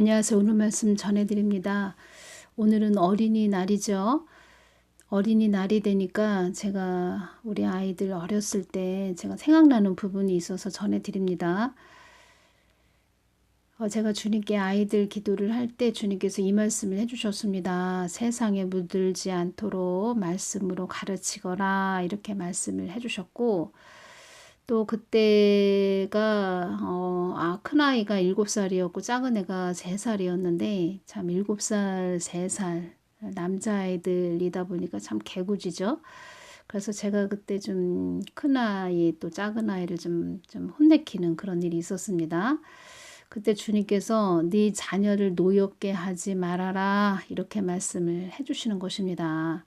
안녕하세요. 오늘 말씀 전해드립니다. 오늘은 어린이날이죠. 어린이날이 되니까 제가 우리 아이들 어렸을 때 제가 생각나는 부분이 있어서 전해드립니다. 어, 제가 주님께 아이들 기도를 할 때 주님께서 이 말씀을 해주셨습니다. 세상에 물들지 않도록 말씀으로 가르치거라 이렇게 말씀을 해주셨고 또 그때가 어, 아, 큰 아이가 일곱 살이었고 작은 애가 세 살이었는데 참 일곱 살, 세살 남자아이들이다 보니까 참 개구지죠. 그래서 제가 그때 좀 큰 아이 또 작은 아이를 좀, 좀 혼내키는 그런 일이 있었습니다. 그때 주님께서 네 자녀를 노엽게 하지 말아라 이렇게 말씀을 해주시는 것입니다.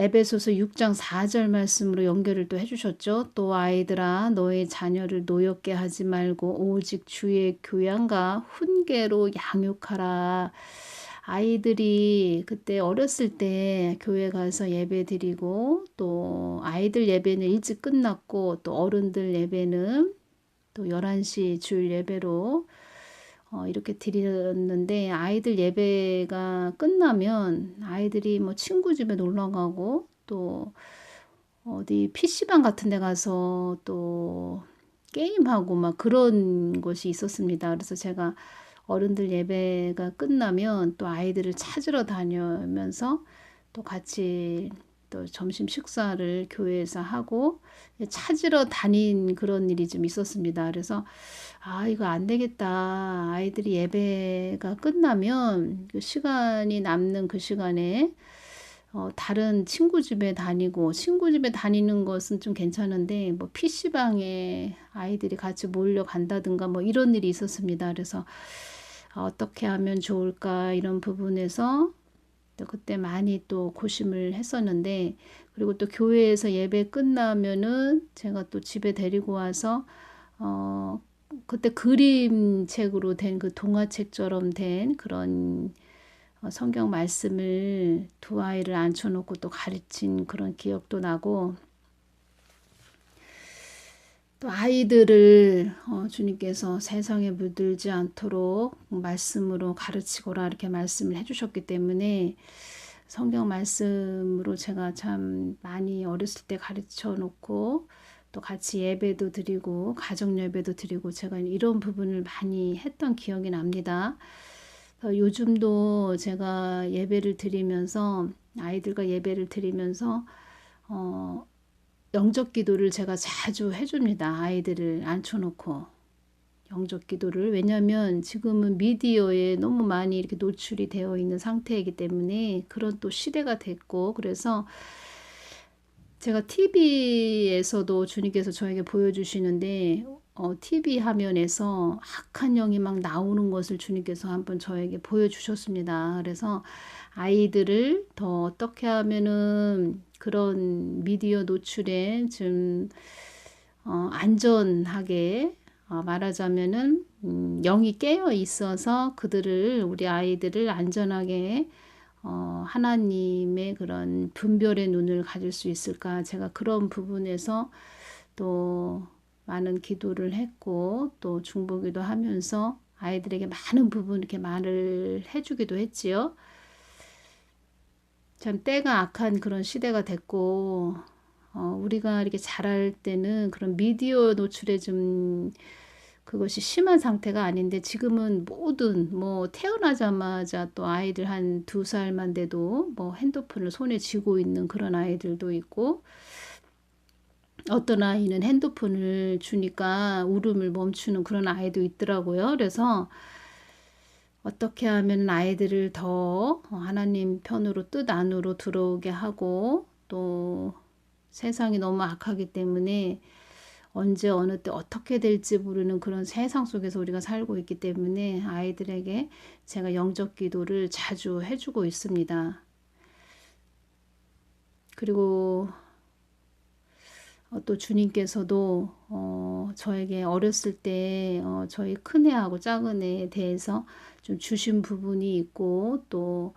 에베소서 6장 4절 말씀으로 연결을 또 해주셨죠. 또 아이들아 너의 자녀를 노엽게 하지 말고 오직 주의 교양과 훈계로 양육하라. 아이들이 그때 어렸을 때 교회 가서 예배 드리고 또 아이들 예배는 일찍 끝났고 또 어른들 예배는 또 11시 주일 예배로 어, 이렇게 드렸는데 아이들 예배가 끝나면 아이들이 뭐 친구 집에 놀러 가고 또 어디 PC방 같은 데 가서 또 게임하고 막 그런 것이 있었습니다. 그래서 제가 어른들 예배가 끝나면 또 아이들을 찾으러 다니면서 또 같이 또 점심 식사를 교회에서 하고 찾으러 다닌 그런 일이 좀 있었습니다. 그래서 아 이거 안 되겠다. 아이들이 예배가 끝나면 그 시간이 남는 그 시간에 어, 다른 친구 집에 다니고 친구 집에 다니는 것은 좀 괜찮은데 뭐 PC방에 아이들이 같이 몰려 간다든가 뭐 이런 일이 있었습니다. 그래서 어떻게 하면 좋을까 이런 부분에서 또 그때 많이 또 고심을 했었는데 그리고 또 교회에서 예배 끝나면은 제가 또 집에 데리고 와서 어 그때 그림책으로 된 그 동화책처럼 된 그런 어, 성경 말씀을 두 아이를 앉혀놓고 또 가르친 그런 기억도 나고 또 아이들을 어, 주님께서 세상에 물들지 않도록 말씀으로 가르치거라 이렇게 말씀을 해주셨기 때문에 성경 말씀으로 제가 참 많이 어렸을 때 가르쳐 놓고 또 같이 예배도 드리고 가정 예배도 드리고 제가 이런 부분을 많이 했던 기억이 납니다. 요즘도 제가 예배를 드리면서 아이들과 예배를 드리면서 어, 영적 기도를 제가 자주 해줍니다. 아이들을 앉혀놓고. 영적 기도를. 왜냐하면 지금은 미디어에 너무 많이 이렇게 노출이 되어 있는 상태이기 때문에 그런 또 시대가 됐고, 그래서 제가 TV에서도 주님께서 저에게 보여주시는데, 어, TV 화면에서 악한 영이 막 나오는 것을 주님께서 한번 저에게 보여주셨습니다. 그래서 아이들을 더 어떻게 하면은 그런 미디어 노출에 좀 어, 안전하게 어, 말하자면은 음, 영이 깨어 있어서 그들을 우리 아이들을 안전하게 어, 하나님의 그런 분별의 눈을 가질 수 있을까 제가 그런 부분에서 또 많은 기도를 했고 또 중보기도 하면서 아이들에게 많은 부분 이렇게 말을 해주기도 했지요. 참 때가 악한 그런 시대가 됐고 어, 우리가 이렇게 자랄 때는 그런 미디어 노출에 좀 그것이 심한 상태가 아닌데 지금은 모든 뭐 태어나자마자 또 아이들 한 두 살만 돼도 뭐 핸드폰을 손에 쥐고 있는 그런 아이들도 있고 어떤 아이는 핸드폰을 주니까 울음을 멈추는 그런 아이도 있더라고요. 그래서 어떻게 하면 아이들을 더 하나님 편으로 뜻 안으로 들어오게 하고 또 세상이 너무 악하기 때문에 언제 어느 때 어떻게 될지 모르는 그런 세상 속에서 우리가 살고 있기 때문에 아이들에게 제가 영적 기도를 자주 해주고 있습니다. 그리고 어, 또 주님께서도 어, 저에게 어렸을 때 어, 저희 큰애하고 작은애에 대해서 좀 주신 부분이 있고 또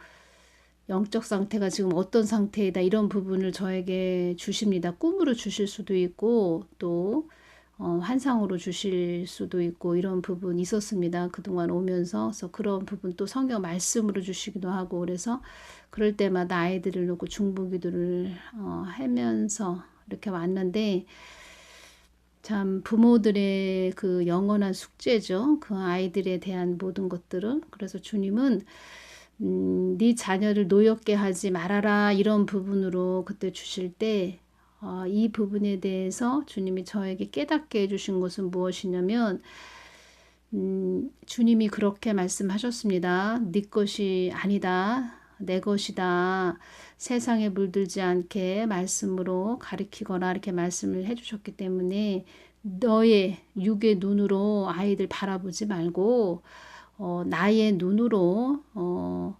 영적 상태가 지금 어떤 상태이다 이런 부분을 저에게 주십니다. 꿈으로 주실 수도 있고 또 어, 환상으로 주실 수도 있고 이런 부분 있었습니다. 그동안 오면서 그래서 그런 부분 또 성경 말씀으로 주시기도 하고 그래서 그럴 때마다 아이들을 놓고 중보기도를 어, 하면서 이렇게 왔는데 참 부모들의 그 영원한 숙제죠. 그 아이들에 대한 모든 것들은 그래서 주님은 음, 네 자녀를 노엽게 하지 말아라 이런 부분으로 그때 주실 때 어, 이 부분에 대해서 주님이 저에게 깨닫게 해주신 것은 무엇이냐면 음, 주님이 그렇게 말씀하셨습니다. 네 것이 아니다. 내 것이다. 세상에 물들지 않게 말씀으로 가리키거나 이렇게 말씀을 해주셨기 때문에 너의 육의 눈으로 아이들 바라보지 말고 어, 나의 눈으로 어,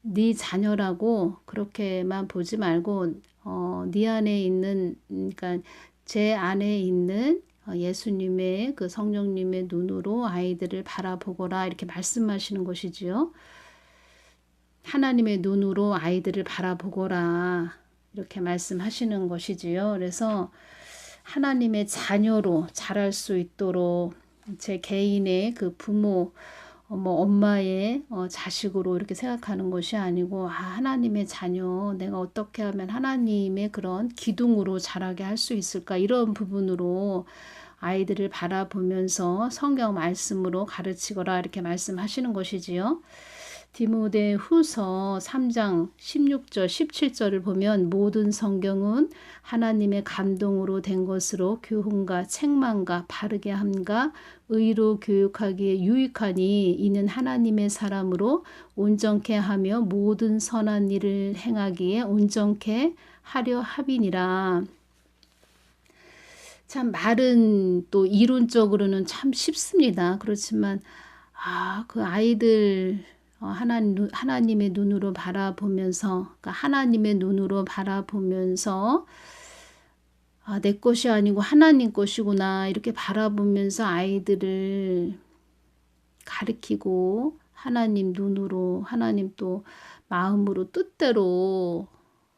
네 자녀라고 그렇게만 보지 말고 어, 네 안에 있는 그러니까 제 안에 있는 어, 예수님의 그 성령님의 눈으로 아이들을 바라보거라 이렇게 말씀하시는 것이지요. 하나님의 눈으로 아이들을 바라보거라 이렇게 말씀하시는 것이지요. 그래서 하나님의 자녀로 자랄 수 있도록 제 개인의 그 부모 어, 뭐 엄마의 어, 자식으로 이렇게 생각하는 것이 아니고 아, 하나님의 자녀 내가 어떻게 하면 하나님의 그런 기둥으로 자라게 할 수 있을까 이런 부분으로 아이들을 바라보면서 성경 말씀으로 가르치거라 이렇게 말씀하시는 것이지요. 디모데 후서 3장 16절 17절을 보면 모든 성경은 하나님의 감동으로 된 것으로 교훈과 책망과 바르게 함과 의로 교육하기에 유익하니 이는 하나님의 사람으로 온전케 하며 모든 선한 일을 행하기에 온전케 하려 합이니라. 참 말은 또 이론적으로는 참 쉽습니다. 그렇지만 아, 그 아이들 어, 하나님, 하나님의 눈으로 바라보면서, 그러니까 하나님의 눈으로 바라보면서, 아, 내 것이 아니고 하나님 것이구나, 이렇게 바라보면서 아이들을 가르키고, 하나님 눈으로, 하나님 또 마음으로 뜻대로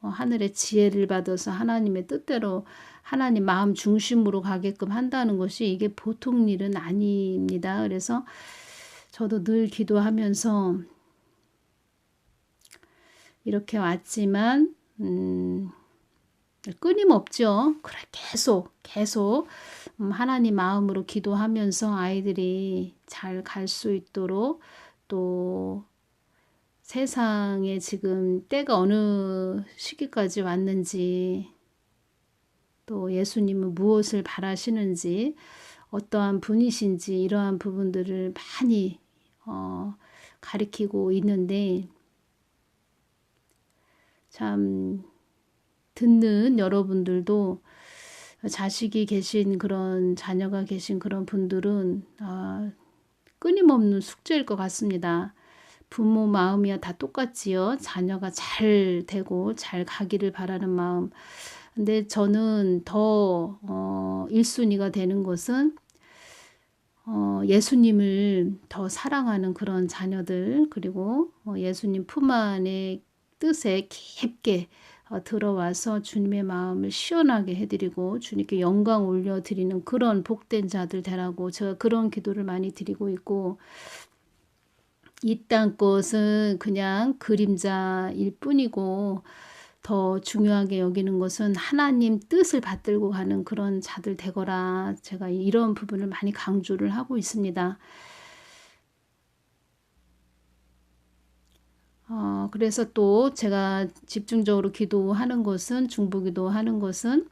어, 하늘의 지혜를 받아서 하나님의 뜻대로 하나님 마음 중심으로 가게끔 한다는 것이 이게 보통 일은 아닙니다. 그래서 저도 늘 기도하면서 이렇게 왔지만 음, 끊임없죠. 그래 계속 계속 음, 하나님 마음으로 기도하면서 아이들이 잘 갈 수 있도록 또 세상에 지금 때가 어느 시기까지 왔는지 또 예수님은 무엇을 바라시는지 어떠한 분이신지 이러한 부분들을 많이 어, 가리키고 있는데 참 듣는 여러분들도 자식이 계신 그런 자녀가 계신 그런 분들은 아, 끊임없는 숙제일 것 같습니다. 부모 마음이야 다 똑같지요. 자녀가 잘 되고 잘 가기를 바라는 마음. 근데 저는 더 어, 1순위가 되는 것은 어, 예수님을 더 사랑하는 그런 자녀들 그리고 어, 예수님 품 안에 뜻에 깊게 어, 들어와서 주님의 마음을 시원하게 해드리고 주님께 영광 올려드리는 그런 복된 자들 되라고 제가 그런 기도를 많이 드리고 있고 이 땅 것은 그냥 그림자일 뿐이고 더 중요하게 여기는 것은 하나님 뜻을 받들고 가는 그런 자들 되거라. 제가 이런 부분을 많이 강조를 하고 있습니다. 어, 그래서 또 제가 집중적으로 기도하는 것은 중보기도 하는 것은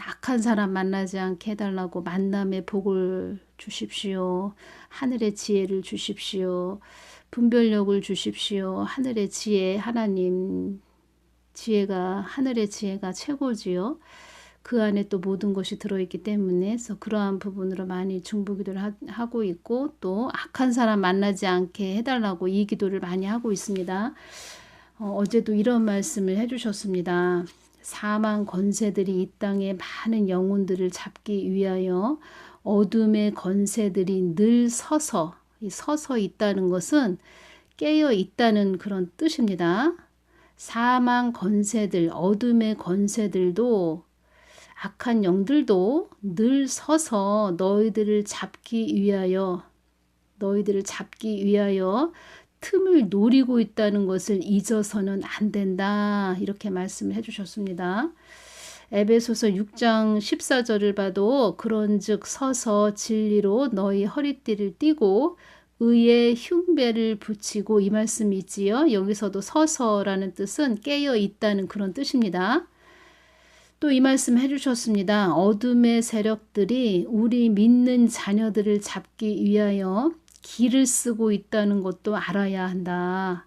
악한 사람 만나지 않게 해달라고 만남의 복을 주십시오. 하늘의 지혜를 주십시오. 분별력을 주십시오. 하늘의 지혜 하나님 지혜가 하늘의 지혜가 최고지요. 그 안에 또 모든 것이 들어있기 때문에 그래서 그러한 부분으로 많이 중보기도를 하, 고 있고 또 악한 사람 만나지 않게 해달라고 이 기도를 많이 하고 있습니다. 어, 어제도 이런 말씀을 해주셨습니다. 사망 권세들이 이 땅에 많은 영혼들을 잡기 위하여 어둠의 권세들이 늘 서서 서서 있다는 것은 깨어 있다는 그런 뜻입니다. 사망 권세들, 어둠의 권세들도 악한 영들도 늘 서서 너희들을 잡기 위하여 너희들을 잡기 위하여 틈을 노리고 있다는 것을 잊어서는 안 된다. 이렇게 말씀을 해 주셨습니다. 에베소서 6장 14절을 봐도 그런즉 서서 진리로 너희 허리띠를 띠고 의의 흉배를 붙이고 이 말씀이 있지요. 여기서도 서서라는 뜻은 깨어 있다는 그런 뜻입니다. 또 이 말씀 해주셨습니다. 어둠의 세력들이 우리 믿는 자녀들을 잡기 위하여 길을 쓰고 있다는 것도 알아야 한다.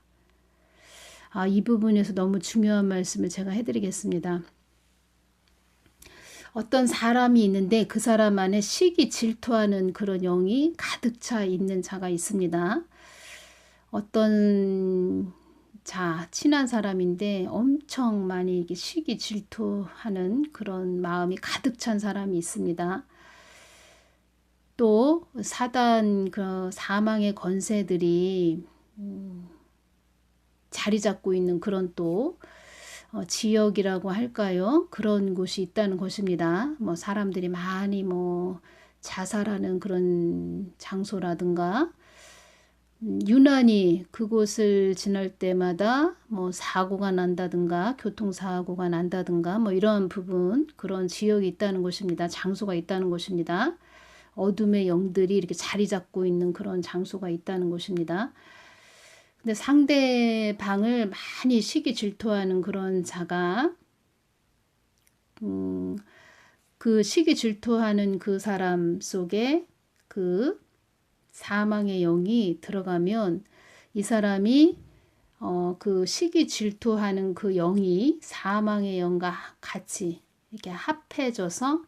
아, 이 부분에서 너무 중요한 말씀을 제가 해드리겠습니다. 어떤 사람이 있는데 그 사람 안에 시기 질투하는 그런 영이 가득 차 있는 자가 있습니다. 어떤 자, 친한 사람인데 엄청 많이 이게 시기 질투하는 그런 마음이 가득 찬 사람이 있습니다. 또 사단 그 사망의 권세들이 음, 자리 잡고 있는 그런 또 어, 지역이라고 할까요? 그런 곳이 있다는 것입니다. 뭐 사람들이 많이 뭐 자살하는 그런 장소라든가 음, 유난히 그곳을 지날 때마다 뭐 사고가 난다든가 교통사고가 난다든가 뭐 이런 부분 그런 지역이 있다는 것입니다. 장소가 있다는 것입니다. 어둠의 영들이 이렇게 자리 잡고 있는 그런 장소가 있다는 것입니다. 근데 상대방을 많이 시기 질투하는 그런 자가 음, 그 시기 질투하는 그 사람 속에 그 사망의 영이 들어가면 이 사람이 어, 그 시기 질투하는 그 영이 사망의 영과 같이 이렇게 합해져서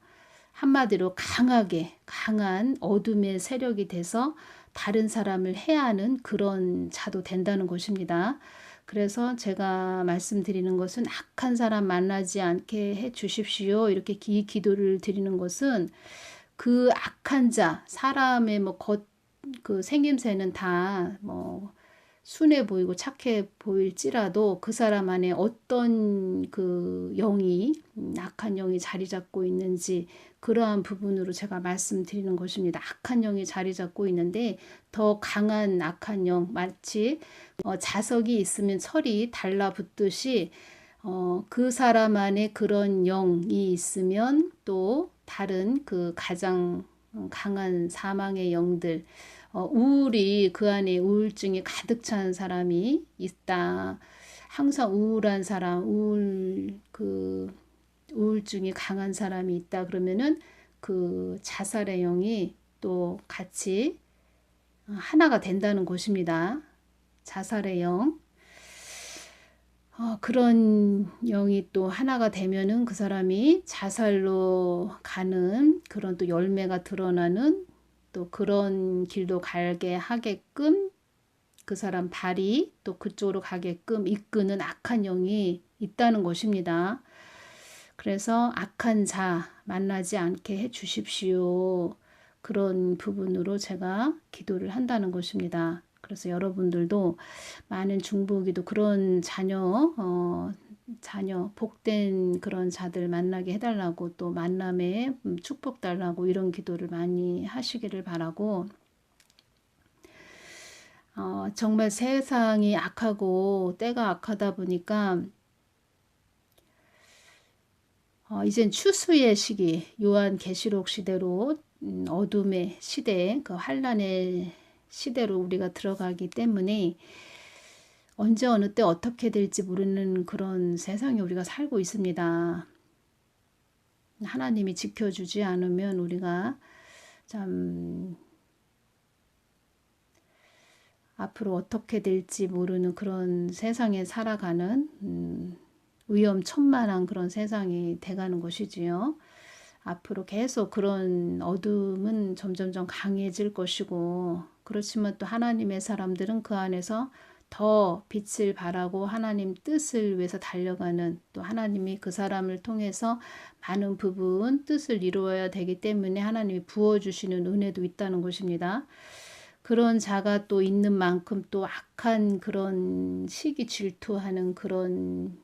한마디로 강하게 강한 어둠의 세력이 돼서 다른 사람을 해하는 그런 자도 된다는 것입니다. 그래서 제가 말씀드리는 것은 악한 사람 만나지 않게 해 주십시오. 이렇게 기, 기도를 드리는 것은 그 악한 자, 사람의 뭐 겉, 그 생김새는 다 뭐 순해 보이고 착해 보일지라도 그 사람 안에 어떤 그 영이 음, 악한 영이 자리 잡고 있는지 그러한 부분으로 제가 말씀드리는 것입니다. 악한 영이 자리 잡고 있는데 더 강한 악한 영 마치 어, 자석이 있으면 철이 달라붙듯이 어, 그 사람 안에 그런 영이 있으면 또 다른 그 가장 강한 사망의 영들 어, 우울이 그 안에 우울증이 가득 찬 사람이 있다. 항상 우울한 사람, 우울 그 우울증이 강한 사람이 있다 그러면은 그 자살의 영이 또 같이 하나가 된다는 것입니다. 자살의 영. 어, 그런 영이 또 하나가 되면은 그 사람이 자살로 가는 그런 또 열매가 드러나는 또 그런 길도 갈게 하게끔 그 사람 발이 또 그쪽으로 가게끔 이끄는 악한 영이 있다는 것입니다. 그래서 악한 자 만나지 않게 해 주십시오. 그런 부분으로 제가 기도를 한다는 것입니다. 그래서 여러분들도 많은 중보기도 그런 자녀 어, 자녀 복된 그런 자들 만나게 해달라고 또 만남에 음, 축복 달라고 이런 기도를 많이 하시기를 바라고. 어, 정말 세상이 악하고 때가 악하다 보니까 어, 이젠 추수의 시기, 요한 계시록 시대로 음, 어둠의 시대, 그 환란의 시대로 우리가 들어가기 때문에 언제 어느 때 어떻게 될지 모르는 그런 세상에 우리가 살고 있습니다. 하나님이 지켜주지 않으면 우리가 참 앞으로 어떻게 될지 모르는 그런 세상에 살아가는 음, 위험천만한 그런 세상이 돼가는 것이지요. 앞으로 계속 그런 어둠은 점점점 강해질 것이고 그렇지만 또 하나님의 사람들은 그 안에서 더 빛을 발하고 하나님 뜻을 위해서 달려가는 또 하나님이 그 사람을 통해서 많은 부분 뜻을 이루어야 되기 때문에 하나님이 부어주시는 은혜도 있다는 것입니다. 그런 자가 또 있는 만큼 또 악한 그런 시기 질투하는 그런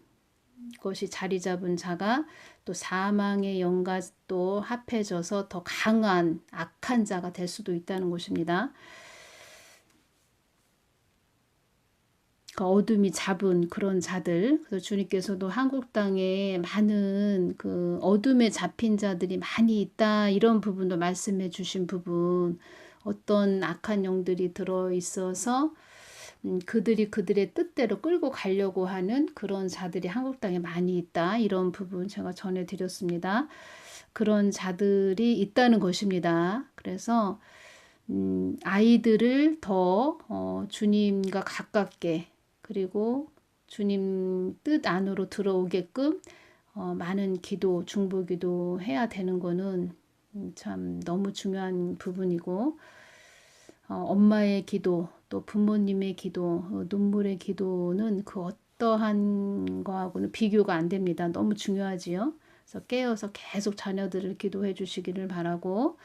것이 자리 잡은 자가 또 사망의 영과 또 합해져서 더 강한 악한 자가 될 수도 있다는 것입니다. 어둠이 잡은 그런 자들. 그래서 주님께서도 한국 땅에 많은 그 어둠에 잡힌 자들이 많이 있다. 이런 부분도 말씀해 주신 부분. 어떤 악한 영들이 들어 있어서 음, 그들이 그들의 뜻대로 끌고 가려고 하는 그런 자들이 한국 땅에 많이 있다. 이런 부분 제가 전해 드렸습니다. 그런 자들이 있다는 것입니다. 그래서 음, 아이들을 더 어, 주님과 가깝게 그리고 주님 뜻 안으로 들어오게끔 어, 많은 기도, 중보 기도 해야 되는 거는 참 너무 중요한 부분이고 어, 엄마의 기도, 또 부모님의 기도, 어, 눈물의 기도는 그 어떠한 거하고는 비교가 안 됩니다. 너무 중요하지요. 그래서 깨어서 계속 자녀들을 기도해 주시기를 바라고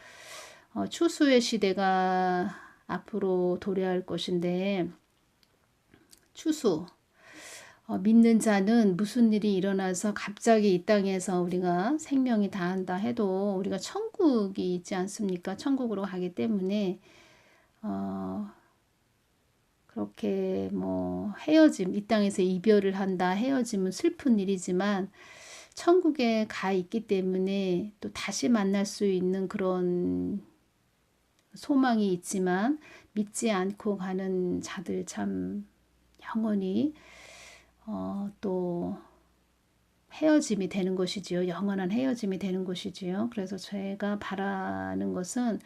어, 추수의 시대가 앞으로 도래할 것인데 추수. 어, 믿는 자는 무슨 일이 일어나서 갑자기 이 땅에서 우리가 생명이 다한다 해도 우리가 천국이 있지 않습니까? 천국으로 가기 때문에 어, 그렇게 뭐 헤어짐, 이 땅에서 이별을 한다, 헤어짐은 슬픈 일이지만 천국에 가 있기 때문에 또 다시 만날 수 있는 그런 소망이 있지만 믿지 않고 가는 자들 참 영원히 어, 또 헤어짐이 되는 것이지요. 영원한 헤어짐이 되는 것이지요. 그래서 제가 바라는 것은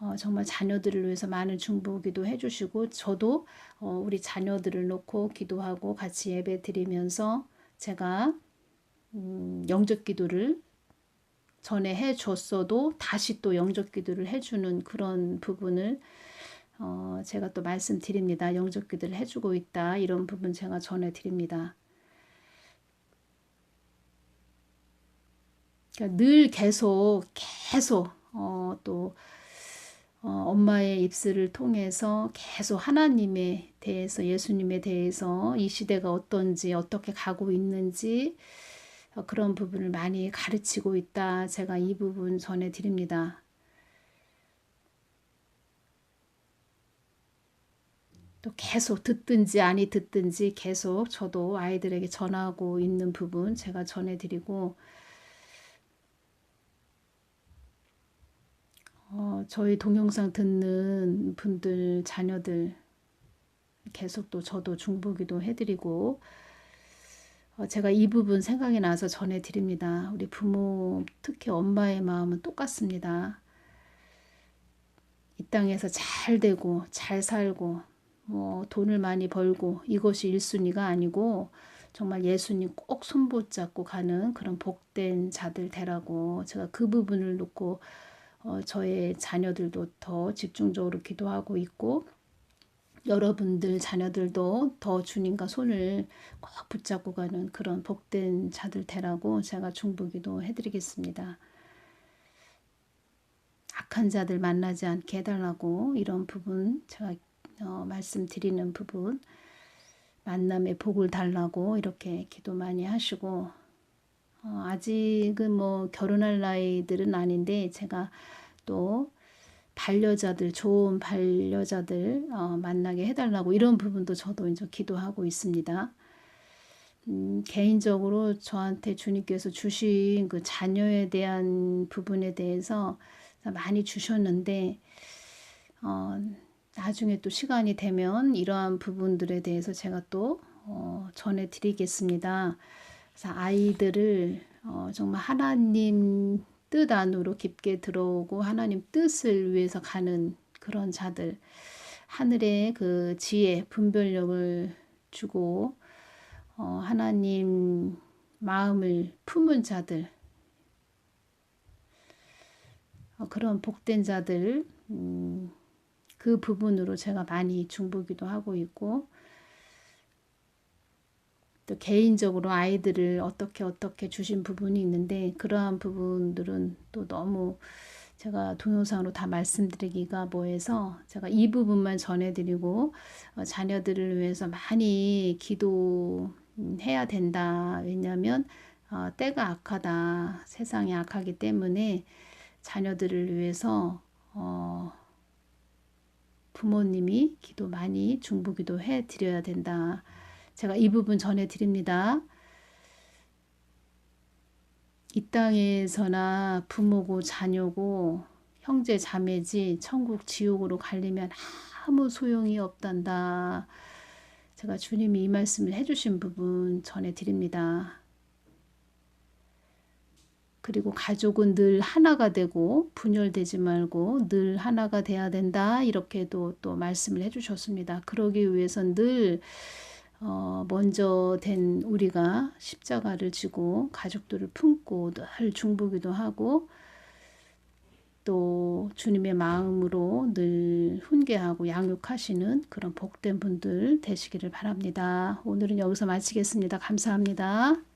어, 정말 자녀들을 위해서 많은 중보 기도 해주시고 저도 어, 우리 자녀들을 놓고 기도하고 같이 예배 드리면서 제가 음, 영적 기도를 전에 해줬어도 다시 또 영적 기도를 해주는 그런 부분을 어, 제가 또 말씀드립니다. 영적 기도를 해주고 있다. 이런 부분 제가 전해드립니다. 그러니까 늘 계속 계속 어, 또 어, 엄마의 입술을 통해서 계속 하나님에 대해서 예수님에 대해서 이 시대가 어떤지 어떻게 가고 있는지 어, 그런 부분을 많이 가르치고 있다. 제가 이 부분 전해드립니다. 또 계속 듣든지 아니 듣든지 계속 저도 아이들에게 전하고 있는 부분 제가 전해드리고 어, 저희 동영상 듣는 분들 자녀들 계속 또 저도 중보기도 해드리고 어, 제가 이 부분 생각이 나서 전해드립니다. 우리 부모 특히 엄마의 마음은 똑같습니다. 이 땅에서 잘 되고 잘 살고 뭐 돈을 많이 벌고 이것이 1순위가 아니고 정말 예수님 꼭 손붙잡고 가는 그런 복된 자들 되라고 제가 그 부분을 놓고 어, 저의 자녀들도 더 집중적으로 기도하고 있고 여러분들 자녀들도 더 주님과 손을 꼭 붙잡고 가는 그런 복된 자들 되라고 제가 중보기도 해드리겠습니다. 악한 자들 만나지 않게 해달라고 이런 부분 제가 어, 말씀드리는 부분 만남의 복을 달라고 이렇게 기도 많이 하시고 어, 아직은 뭐 결혼할 나이들은 아닌데 제가 또 반려자들 좋은 반려자들 어, 만나게 해달라고 이런 부분도 저도 이제 기도하고 있습니다. 음, 개인적으로 저한테 주님께서 주신 그 자녀에 대한 부분에 대해서 많이 주셨는데 어, 나중에 또 시간이 되면 이러한 부분들에 대해서 제가 또 어, 전해드리겠습니다. 그래서 아이들을 어, 정말 하나님 뜻 안으로 깊게 들어오고 하나님 뜻을 위해서 가는 그런 자들 하늘의 그 지혜 분별력을 주고 어, 하나님 마음을 품은 자들 어, 그런 복된 자들 음, 그 부분으로 제가 많이 중보기도 하고 있고 또 개인적으로 아이들을 어떻게 어떻게 주신 부분이 있는데 그러한 부분들은 또 너무 제가 동영상으로 다 말씀드리기가 뭐해서 제가 이 부분만 전해드리고 어, 자녀들을 위해서 많이 기도 음, 해야 된다. 왜냐하면 어, 때가 악하다. 세상이 악하기 때문에 자녀들을 위해서 어, 부모님이 기도 많이 중보기도 해 드려야 된다. 제가 이 부분 전해 드립니다. 이 땅에서나 부모고 자녀고 형제 자매지 천국 지옥으로 갈리면 아무 소용이 없단다. 제가 주님이 이 말씀을 해주신 부분 전해 드립니다. 그리고 가족은 늘 하나가 되고 분열되지 말고 늘 하나가 돼야 된다. 이렇게도 또 말씀을 해주셨습니다. 그러기 위해선 늘 어, 먼저 된 우리가 십자가를 지고 가족들을 품고 늘 중보기도 하고 또 주님의 마음으로 늘 훈계하고 양육하시는 그런 복된 분들 되시기를 바랍니다. 오늘은 여기서 마치겠습니다. 감사합니다.